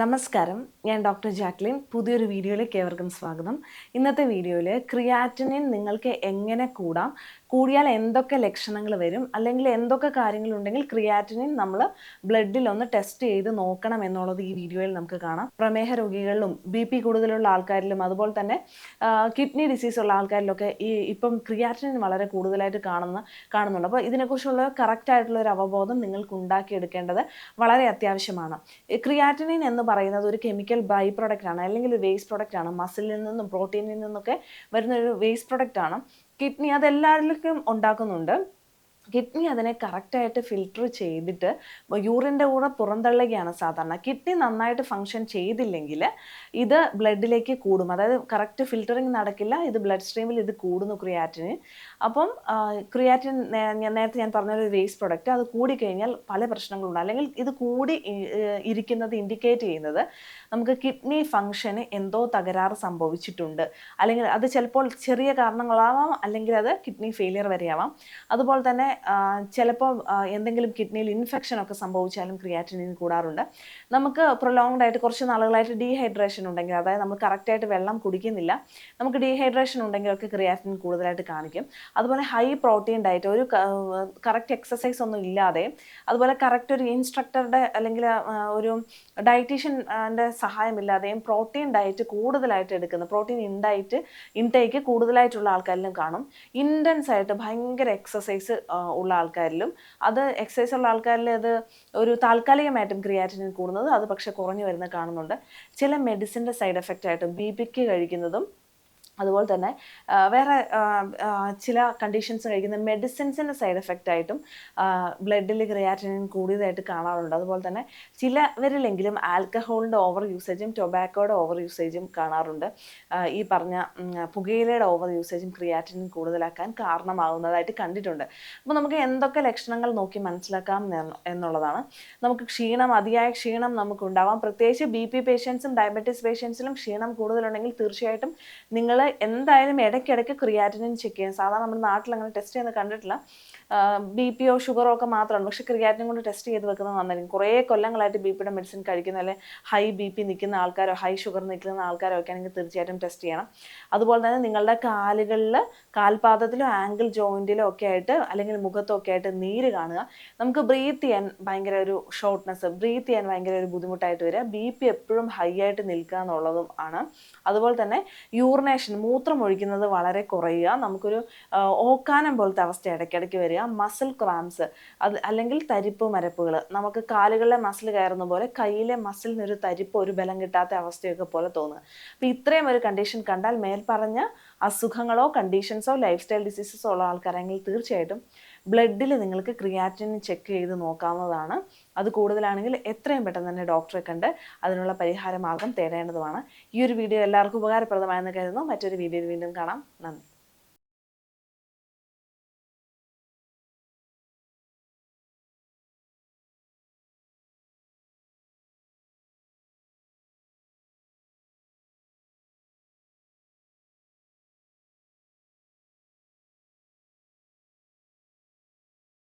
നമസ്കാരം. ഞാൻ doctor Jacqueline. പുതിയൊരു വീഡിയോയിലേക്ക് ഏവർക്കും സ്വാഗതം. ഇന്നത്തെ വീഡിയോയിൽ ക്രിയാറ്റിനിൻ നിങ്ങൾക്ക് എങ്ങനെ കൂടാം? കൂടിയാൽ എന്തൊക്കെ ലക്ഷണങ്ങൾ വരും? അല്ലെങ്കിൽ എന്തൊക്കെ കാര്യങ്ങളുണ്ടെങ്കിൽ ക്രിയാറ്റിനിൻ നമ്മൾ ബ്ലഡിൽ ഒന്ന് ടെസ്റ്റ് ചെയ്ത് നോക്കണം എന്നുള്ളത് ഈ വീഡിയോയിൽ നമുക്ക് കാണാം. പ്രമേഹ രോഗികളിലും ബി പി കൂടുതലുള്ള ആൾക്കാരിലും അതുപോലെ തന്നെ കിഡ്നി ഡിസീസ് ഉള്ള ആൾക്കാരിലൊക്കെ ഈ ഇപ്പം ക്രിയാറ്റിനിൻ വളരെ കൂടുതലായിട്ട് കാണുന്ന കാണുന്നുണ്ട്. അപ്പോൾ ഇതിനെക്കുറിച്ചുള്ള കറക്റ്റ് ആയിട്ടുള്ള ഒരു അവബോധം നിങ്ങൾക്ക് ഉണ്ടാക്കിയെടുക്കേണ്ടത് വളരെ അത്യാവശ്യമാണ്. ക്രിയാറ്റിനിൻ എന്ന് പറയുന്നത് ഒരു കെമിക്കൽ ബൈ പ്രൊഡക്റ്റ് ആണ്. അല്ലെങ്കിൽ വേസ്റ്റ് പ്രൊഡക്റ്റ് ആണ്. മസിലിൽ നിന്നും പ്രോട്ടീനിൽ നിന്നൊക്കെ വരുന്ന ഒരു വേസ്റ്റ് പ്രൊഡക്റ്റ് ആണ്. കിഡ്നി അതെല്ലാവർക്കും ഉണ്ടാക്കുന്നുണ്ട്. കിഡ്നി അതിനെ കറക്റ്റായിട്ട് ഫിൽട്ടർ ചെയ്തിട്ട് യൂറിന്റെ കൂടെ പുറന്തള്ളുകയാണ് സാധാരണ. കിഡ്നി നന്നായിട്ട് ഫങ്ഷൻ ചെയ്തില്ലെങ്കിൽ ഇത് ബ്ലഡിലേക്ക് കൂടും. അതായത് കറക്റ്റ് ഫിൽറ്ററിങ് നടക്കില്ല ഇത് ബ്ലഡ് സ്ട്രീമിൽ ഇത് കൂടുന്നു ക്രിയാറ്റിന് അപ്പം ക്രിയാറ്റിൻ നേരത്തെ ഞാൻ പറഞ്ഞൊരു വേസ്റ്റ് പ്രൊഡക്റ്റ് അത് കൂടിക്കഴിഞ്ഞാൽ പല പ്രശ്നങ്ങളുണ്ട്. അല്ലെങ്കിൽ ഇത് കൂടി ഇരിക്കുന്നത് ഇൻഡിക്കേറ്റ് ചെയ്യുന്നത് നമുക്ക് കിഡ്നി ഫങ്ഷന് എന്തോ തകരാറ് സംഭവിച്ചിട്ടുണ്ട്. അല്ലെങ്കിൽ അത് ചിലപ്പോൾ ചെറിയ കാരണങ്ങളാവാം അല്ലെങ്കിൽ അത് കിഡ്നി ഫെയിലിയർ വരെയാവാം. അതുപോലെ തന്നെ ചിലപ്പോൾ എന്തെങ്കിലും കിഡ്നിയിൽ ഇൻഫെക്ഷൻ ഒക്കെ സംഭവിച്ചാലും ക്രിയാറ്റിനിൻ കൂടാറുണ്ട്. നമുക്ക് പ്രൊലോങ്ഡ് ആയിട്ട് കുറച്ച് നാളുകളായിട്ട് ഡീഹൈഡ്രേഷൻ ഉണ്ടെങ്കിൽ അതായത് നമ്മൾ കറക്റ്റായിട്ട് വെള്ളം കുടിക്കുന്നില്ല നമുക്ക് ഡീഹൈഡ്രേഷൻ ഉണ്ടെങ്കിലൊക്കെ ക്രിയാറ്റിനിൻ കൂടുതലായിട്ട് കാണിക്കും. അതുപോലെ ഹൈ പ്രോട്ടീൻ ഡയറ്റ് ഒരു കറക്റ്റ് എക്സസൈസ് ഒന്നും ഇല്ലാതെ അതുപോലെ കറക്റ്റ് ഒരു ഇൻസ്ട്രക്ടറുടെ അല്ലെങ്കിൽ ഒരു ഡയറ്റീഷ്യന്റെ സഹായമില്ലാതെയും പ്രോട്ടീൻ ഡയറ്റ് കൂടുതലായിട്ട് എടുക്കുന്ന പ്രോട്ടീൻ ഇൻഡയറ്റ് ഇൻടേക്ക് കൂടുതലായിട്ടുള്ള ആൾക്കാരിലും കാണും. ഇന്റൻസ് ആയിട്ട് ഭയങ്കര എക്സസൈസ് ഉള്ള ആൾക്കാരിലും. അത് എക്സസൈസ് ഉള്ള ആൾക്കാരിൽ അത് ഒരു താൽക്കാലികമായിട്ടും ക്രിയാറ്റിനിൻ കൂടുന്നത് അത് പക്ഷേ കുറഞ്ഞു വരുന്നത് കാണുന്നുണ്ട്. ചില മെഡിസിന്റെ സൈഡ് എഫക്റ്റ് ബി പിക്ക് കഴിക്കുന്നതും അതുപോലെ തന്നെ വേറെ ചില കണ്ടീഷൻസ് കഴിക്കുന്ന മെഡിസിൻസിന്റെ സൈഡ് എഫക്റ്റ് ആയിട്ടും ബ്ലഡിൽ ക്രിയാറ്റിനിൻ കൂടിയതായിട്ട് കാണാറുണ്ട്. അതുപോലെ തന്നെ ചിലവരിലെങ്കിലും ആൽക്കഹോളിന്റെ ഓവർ യൂസേജും ടൊബാക്കോയുടെ ഓവർ യൂസേജും കാണാറുണ്ട്. ഈ പറഞ്ഞ പുകയിലയുടെ ഓവർ യൂസേജും ക്രിയാറ്റിനിൻ കൂടുതലാക്കാൻ കാരണമാകുന്നതായിട്ട് കണ്ടിട്ടുണ്ട്. അപ്പോൾ നമുക്ക് എന്തൊക്കെ ലക്ഷണങ്ങൾ നോക്കി മനസ്സിലാക്കാം എന്നുള്ളതാണ്. നമുക്ക് ക്ഷീണം അതിയായ ക്ഷീണം നമുക്കുണ്ടാവാം. പ്രത്യേകിച്ച് ബി പി പേഷ്യൻസും ഡയബറ്റീസ് പേഷ്യൻസിലും ക്ഷീണം കൂടുതലുണ്ടെങ്കിൽ തീർച്ചയായിട്ടും നിങ്ങൾ എന്തായാലും ഇടയ്ക്കിടയ്ക്ക് ക്രിയാറ്റിനിൻ ചെക്ക് ചെയ്യാം സാധാരണ നമ്മുടെ നാട്ടിൽ അങ്ങനെ ടെസ്റ്റ് ചെയ്യുന്നത് കണ്ടിട്ടില്ല. ബി പിയോ ഷുഗറോ ഒക്കെ മാത്രമാണ്. പക്ഷെ ക്രിയാറ്റിനും കൊണ്ട് ടെസ്റ്റ് ചെയ്ത് വെക്കുന്നത് നന്നായിരിക്കും. കുറേ കൊല്ലങ്ങളായിട്ട് ബി പിയുടെ മെഡിസിൻ കഴിക്കുന്ന അല്ലെങ്കിൽ ഹൈ ബി പി നിൽക്കുന്ന ആൾക്കാരോ ഹൈ ഷുഗർ നിൽക്കുന്ന ആൾക്കാരോ ഒക്കെ ആണെങ്കിൽ തീർച്ചയായിട്ടും ടെസ്റ്റ് ചെയ്യണം. അതുപോലെ തന്നെ നിങ്ങളുടെ കാലുകളിൽ കാൽപാദത്തിലോ ആംഗിൾ ജോയിന്റിലോ ഒക്കെ ആയിട്ട് അല്ലെങ്കിൽ മുഖത്തോ ഒക്കെ ആയിട്ട് നീര് കാണുക. നമുക്ക് ബ്രീത്ത് ചെയ്യാൻ ഭയങ്കര ഒരു ഷോർട്ട്നെസ് ബ്രീത്ത് ചെയ്യാൻ ഭയങ്കര ഒരു ബുദ്ധിമുട്ടായിട്ട് വരിക. ബി പി എപ്പോഴും ഹൈ ആയിട്ട് നിൽക്കുക എന്നുള്ളതും ആണ്. അതുപോലെ തന്നെ യൂറിനേഷൻ മൂത്രം ഒഴിക്കുന്നത് വളരെ കുറയുക. നമുക്കൊരു ഓക്കാനം പോലത്തെ അവസ്ഥ ഇടയ്ക്കിടയ്ക്ക് വരിക. മസിൽ ക്രാംസ് അത് അല്ലെങ്കിൽ തരിപ്പ് മരപ്പുകൾ. നമുക്ക് കാലുകളിലെ മസിൽ കയറുന്ന പോലെ കയ്യിലെ മസിലിന് ഒരു തരിപ്പ് ഒരു ബലം കിട്ടാത്ത അവസ്ഥയൊക്കെ പോലെ തോന്നുക. അപ്പോൾ ഇത്രയും ഒരു കണ്ടീഷൻ കണ്ടാൽ മേൽപ്പറഞ്ഞ അസുഖങ്ങളോ കണ്ടീഷൻസോ ലൈഫ് സ്റ്റൈൽ ഡിസീസസോ ഉള്ള ആൾക്കാരെങ്കിൽ തീർച്ചയായിട്ടും ബ്ലഡിൽ നിങ്ങൾക്ക് ക്രിയാറ്റിൻ ചെക്ക് ചെയ്ത് നോക്കാവുന്നതാണ്. അത് കൂടുതലാണെങ്കിൽ എത്രയും പെട്ടെന്ന് തന്നെ ഡോക്ടറെ കണ്ട് അതിനുള്ള പരിഹാര മാർഗം തേടേണ്ടതുമാണ്. ഈ ഒരു വീഡിയോ എല്ലാവർക്കും ഉപകാരപ്രദമായെന്ന് കരുതുന്നു. മറ്റൊരു വീഡിയോയിൽ വീണ്ടും കാണാം. നന്ദി.